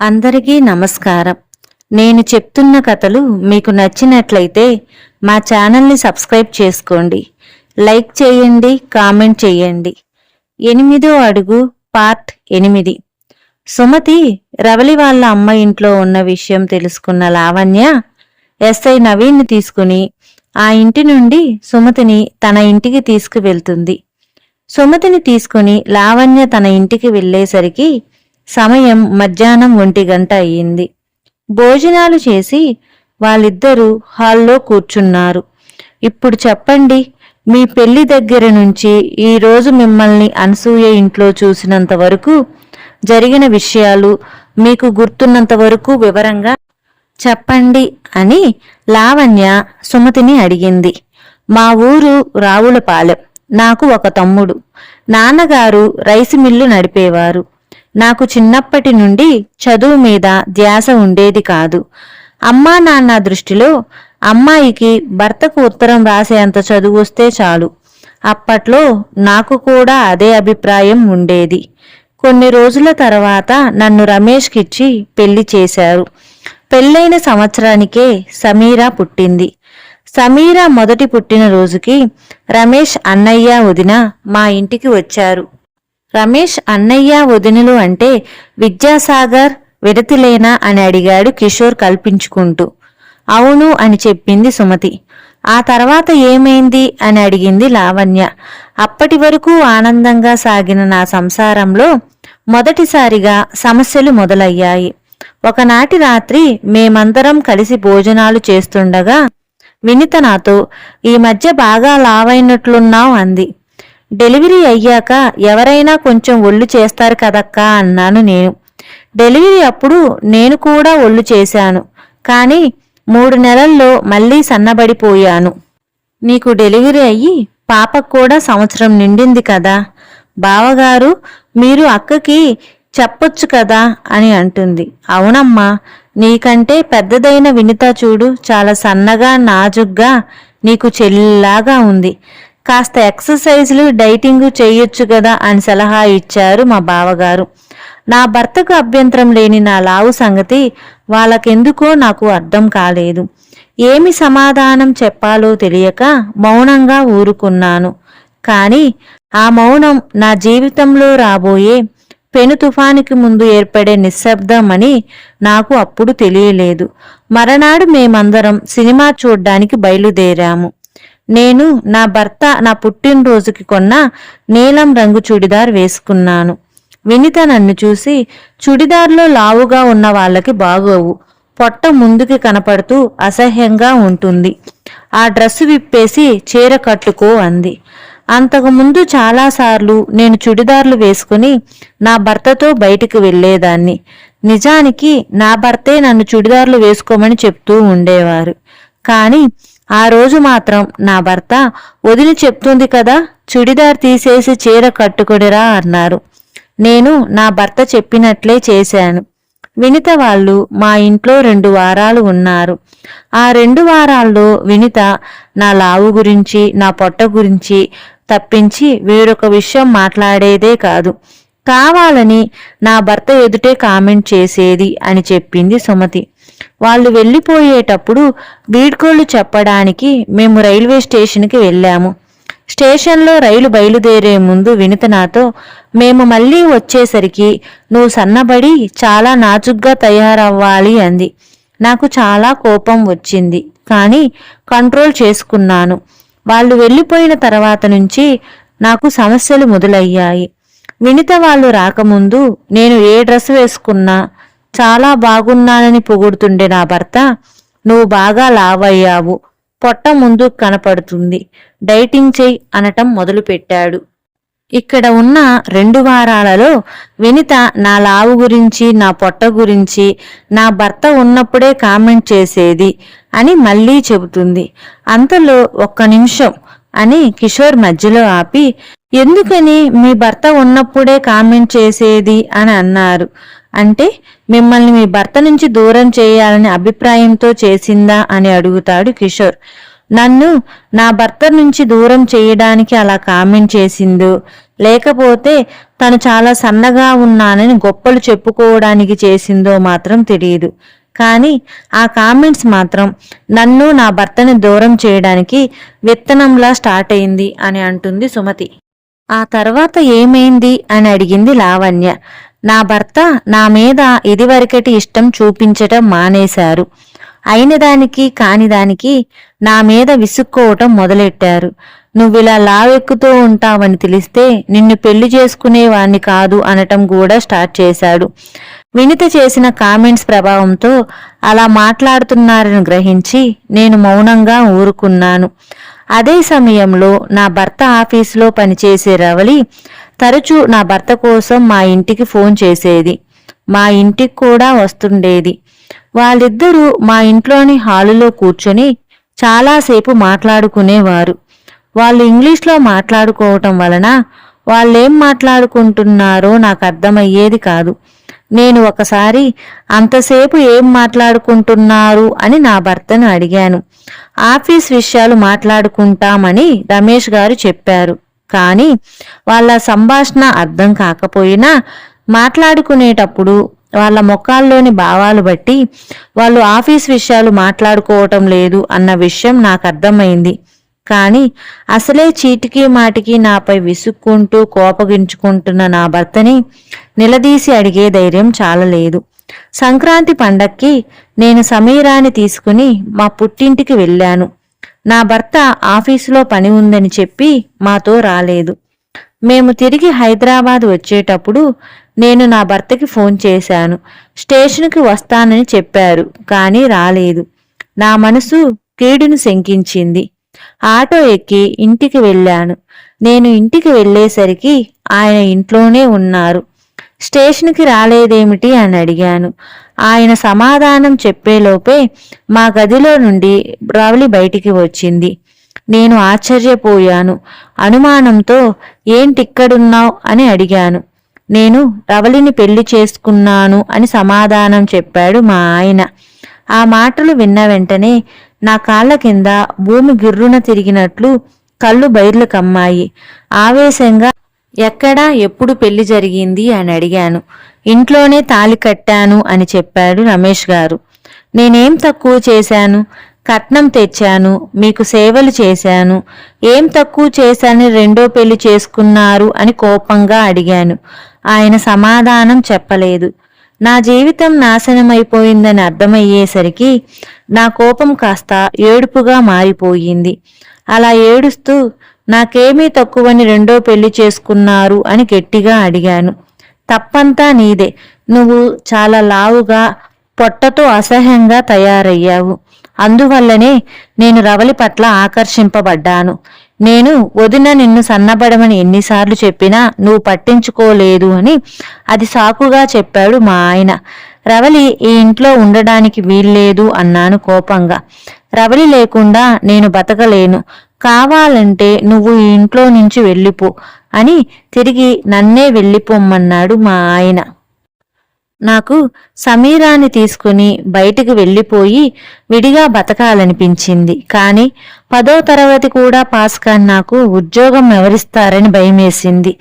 అందరికీ నమస్కారం. నేను చెప్తున్న కథలు మీకు నచ్చినట్లయితే మా ఛానల్ని సబ్స్క్రైబ్ చేసుకోండి. లైక్ చేయండి కామెంట్ చేయండి. ఎనిమిదో అడుగు పార్ట్ ఎనిమిది. సుమతి రవలి వాళ్ళ అమ్మ ఇంట్లో ఉన్న విషయం తెలుసుకున్న లావణ్య ఎస్ఐ నవీన్ని తీసుకుని ఆ ఇంటి నుండి సుమతిని తన ఇంటికి తీసుకువెళ్తుంది. సుమతిని తీసుకుని లావణ్య తన ఇంటికి వెళ్ళేసరికి సమయం మధ్యాహ్నం ఒంటి గంట అయ్యింది. భోజనాలు చేసి వాళ్ళిద్దరూ హాల్లో కూర్చున్నారు. ఇప్పుడు చెప్పండి మీ పెళ్ళి దగ్గర నుంచి ఈరోజు మిమ్మల్ని అనసూయ ఇంట్లో చూసినంత వరకు జరిగిన విషయాలు మీకు గుర్తున్నంత వరకు వివరంగా చెప్పండి అని లావణ్య సుమతిని అడిగింది. మా ఊరు రావులపాలెం. నాకు ఒక తమ్ముడు. నాన్నగారు రైస్ మిల్లు నడిపేవారు. నాకు చిన్నప్పటి నుండి చదువు మీద ధ్యాస ఉండేది కాదు. అమ్మా నాన్న దృష్టిలో అమ్మాయికి భర్తకు ఉత్తరం రాసేంత చదువు వస్తే చాలు. అప్పట్లో నాకు కూడా అదే అభిప్రాయం ఉండేది. కొన్ని రోజుల తర్వాత నన్ను రమేష్కిచ్చి పెళ్ళి చేశారు. పెళ్ళైన సంవత్సరానికే సమీరా పుట్టింది. సమీరా మొదటి పుట్టిన రోజుకి రమేష్ అన్నయ్య వదిన మా ఇంటికి వచ్చారు. రమేష్ అన్నయ్య వదినలు అంటే విద్యాసాగర్ విడతిలేనా అని అడిగాడు కిషోర్ కల్పించుకుంటూ. అవును అని చెప్పింది సుమతి. ఆ తర్వాత ఏమైంది అని అడిగింది లావణ్య. అప్పటి వరకు ఆనందంగా సాగిన నా సంసారంలో మొదటిసారిగా సమస్యలు మొదలయ్యాయి. ఒకనాటి రాత్రి మేమందరం కలిసి భోజనాలు చేస్తుండగా వినిత నాతో ఈ మధ్య బాగా లావైనట్లున్నావు అంది. డెలివరీ అయ్యాక ఎవరైనా కొంచెం ఒళ్ళు చేస్తారు కదక్కా అన్నాను నేను. డెలివరీ అప్పుడు నేను కూడా ఒళ్ళు చేశాను కానీ మూడు నెలల్లో మళ్ళీ సన్నబడిపోయాను. నీకు డెలివరీ అయ్యి పాపకు కూడా సంవత్సరం నిండింది కదా బావగారు మీరు అక్కకి చెప్పొచ్చు కదా అని అంటుంది. అవునమ్మా నీకంటే పెద్దదైన వినిత చూడు చాలా సన్నగా నాజుగ్గా నీకు చెల్లిలాగా ఉంది. కాస్త ఎక్సర్సైజ్లు డైటింగ్ చేయొచ్చు కదా అని సలహా ఇచ్చారు మా బావగారు. నా భర్తకు అభ్యంతరం లేని నా లావు సంగతి వాళ్ళకెందుకో నాకు అర్థం కాలేదు. ఏమి సమాధానం చెప్పాలో తెలియక మౌనంగా ఊరుకున్నాను. కానీ ఆ మౌనం నా జీవితంలో రాబోయే పెను తుఫానికి ముందు ఏర్పడే నిశ్శబ్దం అని నాకు అప్పుడు తెలియలేదు. మరనాడు మేమందరం సినిమా చూడ్డానికి బయలుదేరాము. నేను నా భర్త నా పుట్టినరోజుకి కొన్న నీలం రంగు చుడిదార్ వేసుకున్నాను. వినిత నన్ను చూసి చుడిదార్లో లావుగా ఉన్న వాళ్ళకి బాగోవు. పొట్ట ముందుకి కనపడుతూ అసహ్యంగా ఉంటుంది. ఆ డ్రెస్సు విప్పేసి చీర కట్టుకో అంది. అంతకుముందు చాలాసార్లు నేను చుడిదార్లు వేసుకుని నా భర్తతో బయటికి వెళ్ళేదాన్ని. నిజానికి నా భర్తే నన్ను చుడిదార్లు వేసుకోమని చెప్తూ ఉండేవారు. కానీ ఆ రోజు మాత్రం నా భర్త వదిలి చెప్తుంది కదా చుడిదార్ తీసేసి చీర కట్టుకుడిరా అన్నారు. నేను నా భర్త చెప్పినట్లే చేశాను. వినిత వాళ్ళు మా ఇంట్లో రెండు వారాలు ఉన్నారు. ఆ రెండు వారాల్లో వినిత నా లావు గురించి నా పొట్ట గురించి తప్పించి వేరొక విషయం మాట్లాడేదే కాదు. కావాలని నా భర్త ఎదుటే కామెంట్ చేసేది అని చెప్పింది సుమతి. వాళ్ళు వెళ్ళిపోయేటప్పుడు వీడ్కోళ్ళు చెప్పడానికి మేము రైల్వే స్టేషన్కి వెళ్ళాము. స్టేషన్లో రైలు బయలుదేరే ముందు వినిత నాతో మేము మళ్ళీ వచ్చేసరికి నువ్వు సన్నబడి చాలా నాజుగ్గా తయారవ్వాలి అంది. నాకు చాలా కోపం వచ్చింది కానీ కంట్రోల్ చేసుకున్నాను. వాళ్ళు వెళ్ళిపోయిన తర్వాత నుంచి నాకు సమస్యలు మొదలయ్యాయి. వినిత వాళ్ళు రాకముందు నేను ఏ డ్రెస్ వేసుకున్నా చాలా బాగున్నానని పొగుడుతుండే నా భర్త నువ్వు బాగా లావయ్యావు. పొట్ట ముందు కనపడుతుంది. డైటింగ్ చెయ్యి అనటం మొదలుపెట్టాడు. ఇక్కడ ఉన్న రెండు వారాలలో వినిత నా లావు గురించి నా పొట్ట గురించి నా భర్త ఉన్నప్పుడే కామెంట్ చేసేది అని మళ్ళీ చెబుతుంది. అంతలో ఒక్క నిమిషం అని కిషోర్ మధ్యలో ఆపి ఎందుకని మీ భర్త ఉన్నప్పుడే కామెంట్ చేసేది అని అన్నారు. అంటే మిమ్మల్ని మీ భర్త నుంచి దూరం చేయాలని అభిప్రాయంతో చేసిందా అని అడుగుతాడు కిషోర్. నన్ను నా భర్త నుంచి దూరం చేయడానికి అలా కామెంట్ చేసిందో. లేకపోతే తను చాలా సన్నగా ఉన్నానని గొప్పలు చెప్పుకోవడానికి చేసిందో మాత్రం తెలియదు. కానీ ఆ కామెంట్స్ మాత్రం నన్ను నా భర్తని దూరం చేయడానికి విత్తనంలా స్టార్ట్ అయింది అని అంటుంది సుమతి. ఆ తర్వాత ఏమైంది అని అడిగింది లావణ్య. నా భర్త నా మీద ఇదివరకటి ఇష్టం చూపించటం మానేశారు. అయిన దానికి కాని దానికి నా మీద విసుక్కోవటం మొదలెట్టారు. నువ్విలా లావెక్కుతూ ఉంటావని తెలిస్తే నిన్ను పెళ్ళి చేసుకునేవాణ్ణి కాదు అనటం కూడా స్టార్ట్ చేశాడు. వినిత చేసిన కామెంట్స్ ప్రభావంతో అలా మాట్లాడుతున్నారని గ్రహించి నేను మౌనంగా ఊరుకున్నాను. అదే సమయంలో నా భర్త ఆఫీసులో పనిచేసే రవలి తరచూ నా భర్త కోసం మా ఇంటికి ఫోన్ చేసేది. మా ఇంటికి కూడా వస్తుండేది. వాళ్ళిద్దరూ మా ఇంట్లోని హాలులో కూర్చొని చాలాసేపు మాట్లాడుకునేవారు. వాళ్ళు ఇంగ్లీష్లో మాట్లాడుకోవటం వలన వాళ్ళేం మాట్లాడుకుంటున్నారో నాకు అర్థమయ్యేది కాదు. నేను ఒకసారి అంతసేపు ఏం మాట్లాడుకుంటున్నారు? అని నా భర్తను అడిగాను. ఆఫీస్ విషయాలు మాట్లాడుకుంటామని రమేష్ గారు చెప్పారు. కానీ వాళ్ళ సంభాషణ అర్థం కాకపోయినా మాట్లాడుకునేటప్పుడు వాళ్ళ ముఖాల్లోని భావాలు బట్టి వాళ్ళు ఆఫీస్ విషయాలు మాట్లాడుకోవటం లేదు అన్న విషయం నాకు అర్థమైంది. కానీ అసలే చీటికి మాటికి నాపై విసుక్కుంటూ కోపగించుకుంటున్న నా భర్తని నిలదీసి అడిగే ధైర్యం చాలలేదు. సంక్రాంతి పండక్కి నేను సమీరాని తీసుకుని మా పుట్టింటికి వెళ్ళాను. నా భర్త ఆఫీసులో పని ఉందని చెప్పి మాతో రాలేదు. మేము తిరిగి హైదరాబాద్ వచ్చేటప్పుడు నేను నా భర్తకి ఫోన్ చేశాను. స్టేషన్కి వస్తానని చెప్పారు కానీ రాలేదు. నా మనసు కీడును శంకించింది. ఆటో ఎక్కి ఇంటికి వెళ్ళాను. నేను ఇంటికి వెళ్ళేసరికి ఆయన ఇంట్లోనే ఉన్నారు. స్టేషన్కి రాలేదేమిటి అని అడిగాను. ఆయన సమాధానం చెప్పేలోపే మా గదిలో నుండి రవలి బయటికి వచ్చింది. నేను ఆశ్చర్యపోయాను. అనుమానంతో ఏంటిక్కడున్నావు అని అడిగాను. నేను రవలిని పెళ్ళి చేసుకున్నాను అని సమాధానం చెప్పాడు మా ఆయన. ఆ మాటలు విన్న వెంటనే నా కాళ్ళ కింద భూమి గిర్రున తిరిగినట్లు కళ్ళు బైర్లు కమ్మాయి. ఆవేశంగా ఎక్కడా ఎప్పుడు పెళ్ళి జరిగింది అని అడిగాను. ఇంట్లోనే తాలి కట్టాను అని చెప్పాడు రమేష్ గారు. నేనేం తక్కువ చేశాను? కట్నం తెచ్చాను మీకు సేవలు చేశాను. ఏం తక్కువ చేశాను రెండో పెళ్ళి చేసుకున్నారు అని కోపంగా అడిగాను. ఆయన సమాధానం చెప్పలేదు. నా జీవితం నాశనమైపోయిందని అర్థమయ్యేసరికి నా కోపం కాస్త ఏడుపుగా మారిపోయింది. అలా ఏడుస్తూ నాకేమీ తక్కువని రెండో పెళ్ళి చేసుకున్నారు అని గట్టిగా అడిగాను. తప్పంతా నీదే. నువ్వు చాలా లావుగా పొట్టతో అసహ్యంగా తయారయ్యావు. అందువల్లనే నేను రవలి పట్ల ఆకర్షింపబడ్డాను. నేను వదిన నిన్ను సన్నబడమని ఎన్నిసార్లు చెప్పినా నువ్వు పట్టించుకోలేదు అని అది సాకుగా చెప్పాడు మా ఆయన. రవలి ఈ ఇంట్లో ఉండడానికి వీల్లేదు అన్నాను కోపంగా. రవలి లేకుండా నేను బతకలేను. కావాలంటే నువ్వు ఈ ఇంట్లో నుంచి వెళ్ళిపో అని తిరిగి నన్నే వెళ్ళిపోమ్మన్నాడు మా ఆయన. నాకు సమీరాన్ని తీసుకుని బయటికి వెళ్ళిపోయి విడిగా బతకాలనిపించింది. కానీ పదో తరగతి కూడా పాస్ కాని నాకు ఉద్యోగం ఎవరిస్తారని భయమేసింది.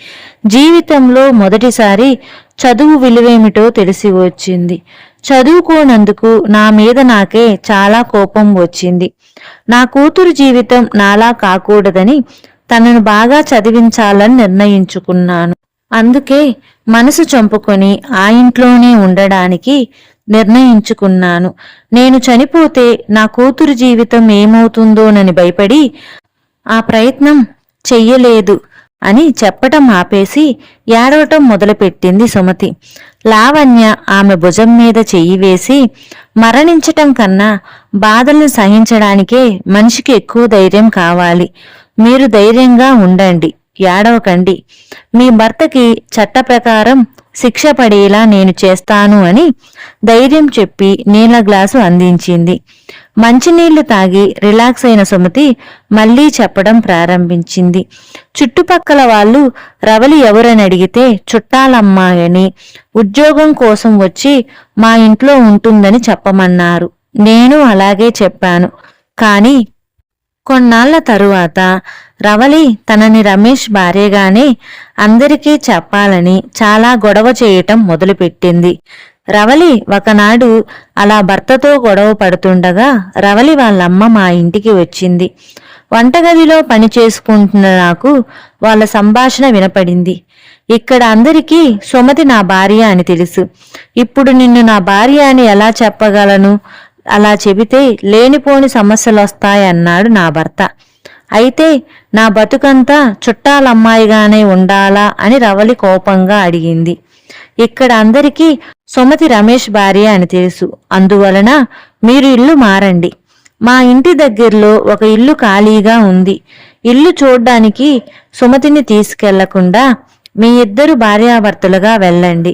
జీవితంలో మొదటిసారి చదువు విలువేమిటో తెలిసి వచ్చింది. చదువుకోనందుకు నా మీద నాకే చాలా కోపం వచ్చింది. నా కూతురు జీవితం నాలా కాకూడదని తనను బాగా చదివించాలని నిర్ణయించుకున్నాను. అందుకే మనసు చంపుకొని ఆ ఇంట్లోనే ఉండడానికి నిర్ణయించుకున్నాను. నేను చనిపోతే నా కూతురు జీవితం ఏమవుతుందోనని భయపడి ఆ ప్రయత్నం చెయ్యలేదు. అని చెప్పటం ఆపేసి ఏడవటం మొదలుపెట్టింది సుమతి. లావణ్య ఆమె భుజం మీద చెయ్యి వేసి మరణించటం కన్నా బాధలను సహించడానికే మనిషికి ఎక్కువ ధైర్యం కావాలి. మీరు ధైర్యంగా ఉండండి ఏడవకండి. మీ భర్తకి చట్ట ప్రకారం శిక్ష పడేలా నేను చేస్తాను అని ధైర్యం చెప్పి నీళ్ళ గ్లాసు అందించింది. మంచినీళ్ళు తాగి రిలాక్స్ అయిన సుమతి మళ్ళీ చెప్పడం ప్రారంభించింది. చుట్టుపక్కల వాళ్ళు రవలి ఎవరని అడిగితే చుట్టాలమ్మాయని ఉద్యోగం కోసం వచ్చి మా ఇంట్లో ఉంటుందని చెప్పమన్నారు. నేను అలాగే చెప్పాను. కానీ కొన్నాళ్ళ తరువాత రవలి తనని రమేష్ భార్యగానే అందరికీ చెప్పాలని చాలా గొడవ చేయటం మొదలుపెట్టింది. రవలి ఒకనాడు అలా భర్తతో గొడవ పడుతుండగా రవలి వాళ్ళమ్మ మా ఇంటికి వచ్చింది. వంటగదిలో పని చేసుకుంటున్న నాకు వాళ్ళ సంభాషణ వినపడింది. ఇక్కడ అందరికీ సుమతి నా భార్య అని తెలుసు. ఇప్పుడు నిన్ను నా భార్య అని ఎలా చెప్పగలను? అలా చెబితే లేనిపోని సమస్యలు వస్తాయన్నాడు నా భర్త. అయితే నా బతుకంతా చుట్టాలమ్మాయిగానే ఉండాలా అని రవలి కోపంగా అడిగింది. ఇక్కడ అందరికీ సుమతి రమేష్ భార్య అని తెలుసు. అందువలన మీరు ఇల్లు మారండి. మా ఇంటి దగ్గరలో ఒక ఇల్లు ఖాళీగా ఉంది. ఇల్లు చూడ్డానికి సుమతిని తీసుకెళ్ళకుండా మీ ఇద్దరు భార్యాభర్తలుగా వెళ్ళండి.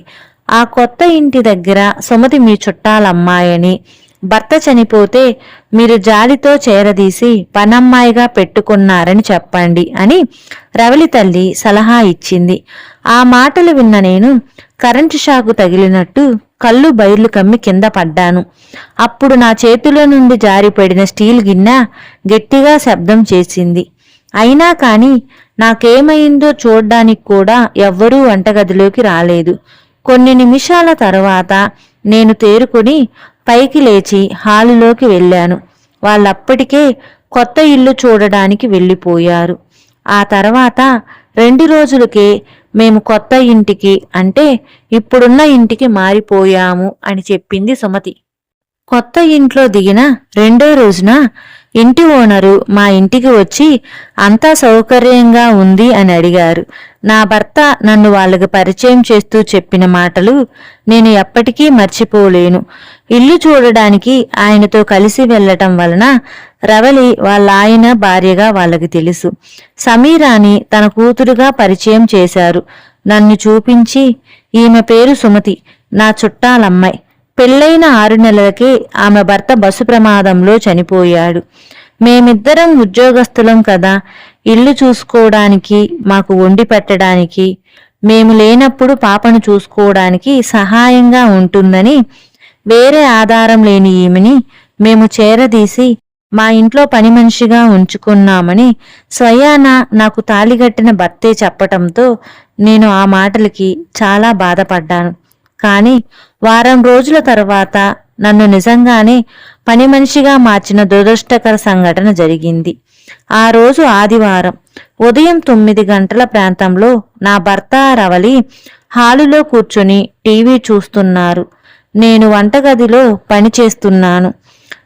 ఆ కొత్త ఇంటి దగ్గర సుమతి మీ చుట్టాలమ్మాయని భర్త చనిపోతే మీరు జాలితో చేరదీసి పనమ్మాయిగా పెట్టుకున్నారని చెప్పండి అని రవలి తల్లి సలహా ఇచ్చింది. ఆ మాటలు విన్న నేను కరెంటు షాకు తగిలినట్టు కళ్ళు బైర్లు కమ్మి కింద పడ్డాను. అప్పుడు నా చేతిలో నుండి జారిపడిన స్టీల్ గిన్నె గట్టిగా శబ్దం చేసింది. అయినా కాని నాకేమైందో చూడ్డానికి కూడా ఎవ్వరూ వంటగదిలోకి రాలేదు. కొన్ని నిమిషాల తర్వాత నేను తేరుకొని పైకి లేచి హాలులోకి వెళ్ళాను. వాళ్ళప్పటికే కొత్త ఇల్లు చూడడానికి వెళ్ళిపోయారు. ఆ తర్వాత రెండు రోజులకే మేము కొత్త ఇంటికి అంటే ఇప్పుడున్న ఇంటికి మారిపోయాము అని చెప్పింది సుమతి. కొత్త ఇంట్లో దిగిన రెండో రోజున ఇంటి ఓనరు మా ఇంటికి వచ్చి అంతా సౌకర్యంగా ఉంది అని అడిగారు. నా భర్త నన్ను వాళ్ళకి పరిచయం చేస్తూ చెప్పిన మాటలు నేను ఎప్పటికీ మర్చిపోలేను. ఇల్లు చూడడానికి ఆయనతో కలిసి వెళ్ళటం వలన రవలి వాళ్ళ ఆయన భార్యగా వాళ్ళకి తెలుసు. సమీరాని తన కూతురుగా పరిచయం చేశారు. నన్ను చూపించి ఈమె పేరు సుమతి నా చుట్టాలమ్మాయి. పెళ్ళైన ఆరు నెలలకే ఆమె భర్త బస్సు ప్రమాదంలో చనిపోయాడు. మేమిద్దరం ఉద్యోగస్తులం కదా ఇల్లు చూసుకోవడానికి మాకు వండి పెట్టడానికి మేము లేనప్పుడు పాపను చూసుకోవడానికి సహాయంగా ఉంటుందని వేరే ఆధారం లేని ఈమెని మేము చేరదీసి మా ఇంట్లో పని మనిషిగా ఉంచుకున్నామని స్వయాన నాకు తాలిగట్టిన భర్తే చెప్పటంతో నేను ఆ మాటలకి చాలా బాధపడ్డాను. కానీ వారం రోజుల తర్వాత నన్ను నిజంగానే పని మనిషిగా మార్చిన దురదృష్టకర సంఘటన జరిగింది. ఆ రోజు ఆదివారం ఉదయం తొమ్మిది గంటల ప్రాంతంలో నా భర్త రవలి హాలులో కూర్చొని టీవీ చూస్తున్నారు. నేను వంటగదిలో పని చేస్తున్నాను.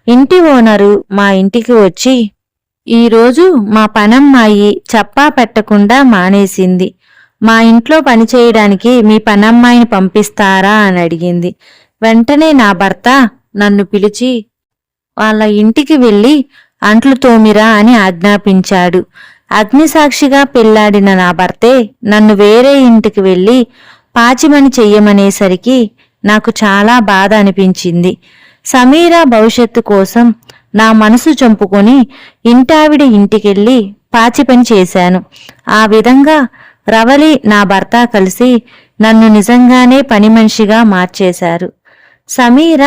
ఇంటి ఓనరు మా ఇంటికి వచ్చి ఈరోజు మా పనమ్మాయి చప్పా పెట్టకుండా మానేసింది. మా ఇంట్లో పని చేయడానికి మీ పనమ్మాయిని పంపిస్తారా అని అడిగింది. వెంటనే నా భర్త నన్ను పిలిచి వాళ్ళ ఇంటికి వెళ్ళి అంట్లు తోమిరా అని ఆజ్ఞాపించాడు. అగ్నిసాక్షిగా పెళ్ళాడిన నా భర్తే నన్ను వేరే ఇంటికి వెళ్ళి పాచిమని చెయ్యమనేసరికి నాకు చాలా బాధ అనిపించింది. సమీరా భవిష్యత్తు కోసం నా మనసు చంపుకొని ఇంటావిడ ఇంటికెళ్ళి పాచి పని చేశాను. ఆ విధంగా రవలి నా భర్త కలిసి నన్ను నిజంగానే పని మనిషిగా మార్చేశారు. సమీర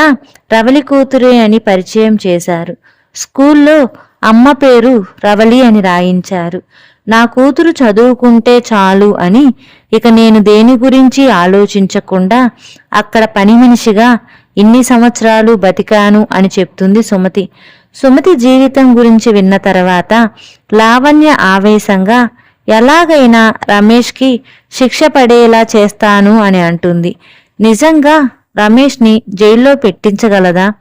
రవలి కూతురే అని పరిచయం చేశారు. స్కూల్లో అమ్మ పేరు రవలి అని రాయించారు. నా కూతురు చదువుకుంటే చాలు అని ఇక నేను దేని గురించి ఆలోచించకుండా అక్కడ పని మనిషిగా ఇన్ని సంవత్సరాలు బతికాను అని చెప్తుంది సుమతి. సుమతి జీవితం గురించి విన్న తర్వాత లావణ్య ఆవేశంగా ఎలాగైనా రమేష్కి శిక్ష పడేలా చేస్తాను అని అంటుంది. నిజంగా రమేష్ని జైల్లో పెట్టించగలదా?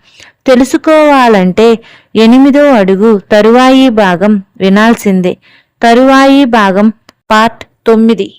తెలుసుకోవాలంటే ఎనిమిదో అడుగు తరువాయి భాగం వినాల్సిందే. తరువాయి భాగం పార్ట్ తొమ్మిది.